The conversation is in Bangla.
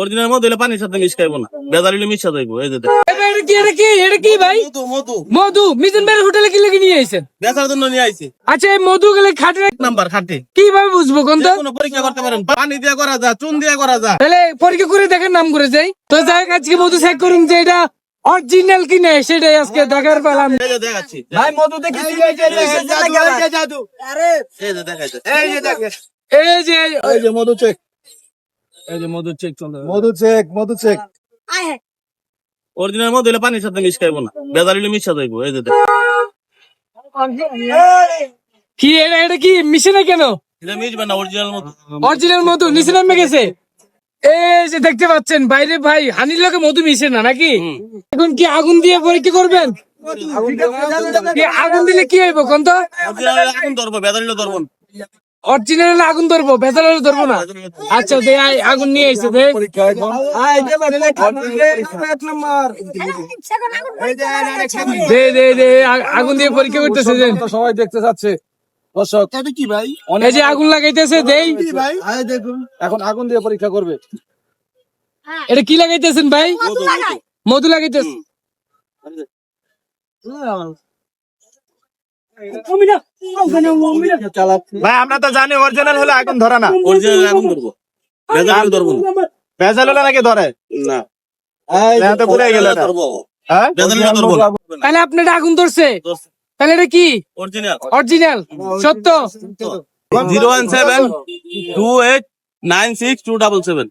অরিজিনাল মধু হলে পানির সাথে মিশ খাইবো না। বেজাল হলে মিশা যাইবো এই যে এটা কি এটা কি এটা কি ভাই? মধু মধু। মধু মিজান ভাইয়ের হোটেলে কি লেগে নিয়ে আইছেন? বেচার জন্য নিয়ে আইছি। আচ্ছা এই মধু গেলে খাটে এক নাম্বার খাটে। কীভাবে বুঝব কোন তো? কোনো পরীক্ষা করতে পারেন। পানি দিয়ে করা যায় চুন দিয়ে করা যায় তাহলে পরীক্ষা করে দেখেন নাম করে যাই। তো যাই আজকে মধু চেক করুন যে এটা অরিজিনাল কি না সেটাই আজকে দেখার পেলাম। এই যে দেখাচ্ছি। ভাই যে জাদু এই যে জাদু। আরে এই যে দেখাইছে এই যে দেখেন এই যে মধু চেক এই যে মধু চেক চলতে মধু চেক মধু চেক অরিজিনাল মধু হলে পানির সাথে মিশ খাইবো না বেজাল হলে মিশা যাইবো এই যে কি এটা এটা কি মিশে না কেন? এটা মিশবে না অরিজিনাল মধু। অরিজিনাল মধু নিচে নামে গেছে। এই যে দেখতে পাচ্ছেন বাইরে ভাই হানির লোকে মধু মিশে না নাকি? এখন কি আগুন দিয়ে পরীক্ষা করবেন? আগুন দিলে কি হইব কোন তো? আগুন ধরবো হলে ধরবো। অরিজিনাল আগুন ধরবো? হলে ধরবো না? আচ্ছা দে আগুন নিয়ে এসে দে। যে আরেকটা দে দে দে আগুন দিয়ে পরীক্ষা করতেছে যে সবাই দেখতে যাচ্ছে। দর্শক কি ভাই? এই যে আগুন লাগাইতেছে দেই। ভাই দেখুন। এখন আগুন দিয়ে পরীক্ষা করবে। এটা কি লাগাইতেছেন ভাই? মধু মধু। ভাই আমরা তো জানি অরিজিনাল হলে আগুন ধরে না। অরিজিনাল আগুন ধরবো। হলে ধরবো ভেজাল হলে নাকি ধরে? না। তো গেল হ্যাঁ? তাহলে আপনার আগুন ধরছে। তাহলে এটা কি? অরিজিনাল অরিজিনাল সত্য। Zero one seven two eight nine six two double seven